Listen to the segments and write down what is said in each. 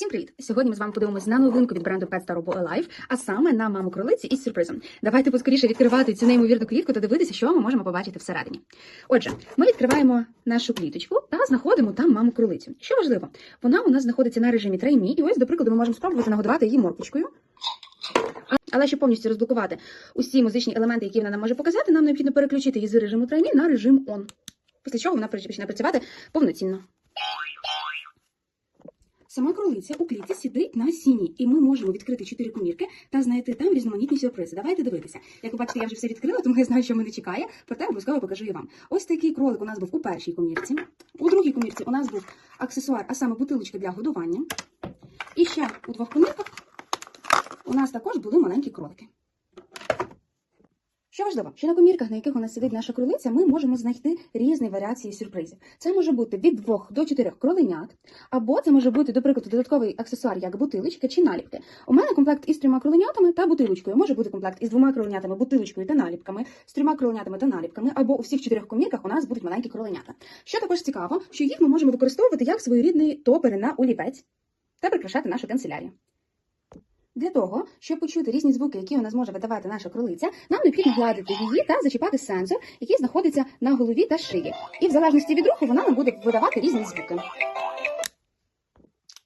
Всім привіт! Сьогодні ми з вами подивимось на новинку від бренду Pet Star Robo Alive, а саме на маму кролиці із сюрпризом. Давайте поскоріше відкривати цю неймовірну клітку та дивитися, що ми можемо побачити всередині. Отже, ми відкриваємо нашу кліточку та знаходимо там маму кролицю. Що важливо, вона у нас знаходиться на режимі треймі, і ось, до прикладу, ми можемо спробувати нагодувати її морквочкою. А- Але щоб повністю розблокувати усі музичні елементи, які вона нам може показати, нам необхідно переключити її з режиму треймі на режим ON. Після чого вона почне працювати повноцінно. Сама кролиця у клітці сидить на сіні, і ми можемо відкрити чотири комірки та знайти там різноманітні сюрпризи. Давайте дивитися. Як ви бачите, я вже все відкрила, тому я знаю, що мене чекає. Проте обов'язково покажу я вам. Ось такий кролик у нас був у першій комірці. У другій комірці у нас був аксесуар, а саме бутилочка для годування. І ще у двох комірках у нас також були маленькі кролики. Що важливо, що на комірках, на яких у нас сидить наша кролиця, ми можемо знайти різні варіації сюрпризів. Це може бути від двох до чотирьох кроленят, або це може бути, до прикладу, додатковий аксесуар, як бутилочка чи наліпки. У мене комплект із трьома кроленятами та бутилочкою. Може бути комплект із двома кроленятами, бутилочкою та наліпками, з трьома кроленятами та наліпками, або у всіх чотирьох комірках у нас будуть маленькі кроленята. Що також цікаво, що їх ми можемо використовувати як своєрідний топери на олівець та прикрашати нашу канцелярію. Для того, щоб почути різні звуки, які у нас може видавати наша кролиця, нам необхідно гладити її та зачіпати сенсор, який знаходиться на голові та шиї. І в залежності від руху вона нам буде видавати різні звуки.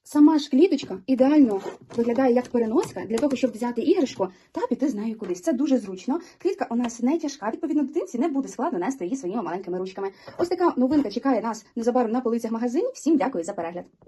Сама ж кліточка ідеально виглядає як переноска для того, щоб взяти іграшку та піти з нею кудись. Це дуже зручно. Клітка у нас не тяжка, відповідно, дитинці не буде складно нести її своїми маленькими ручками. Ось така новинка чекає нас незабаром на полицях магазинів. Всім дякую за перегляд.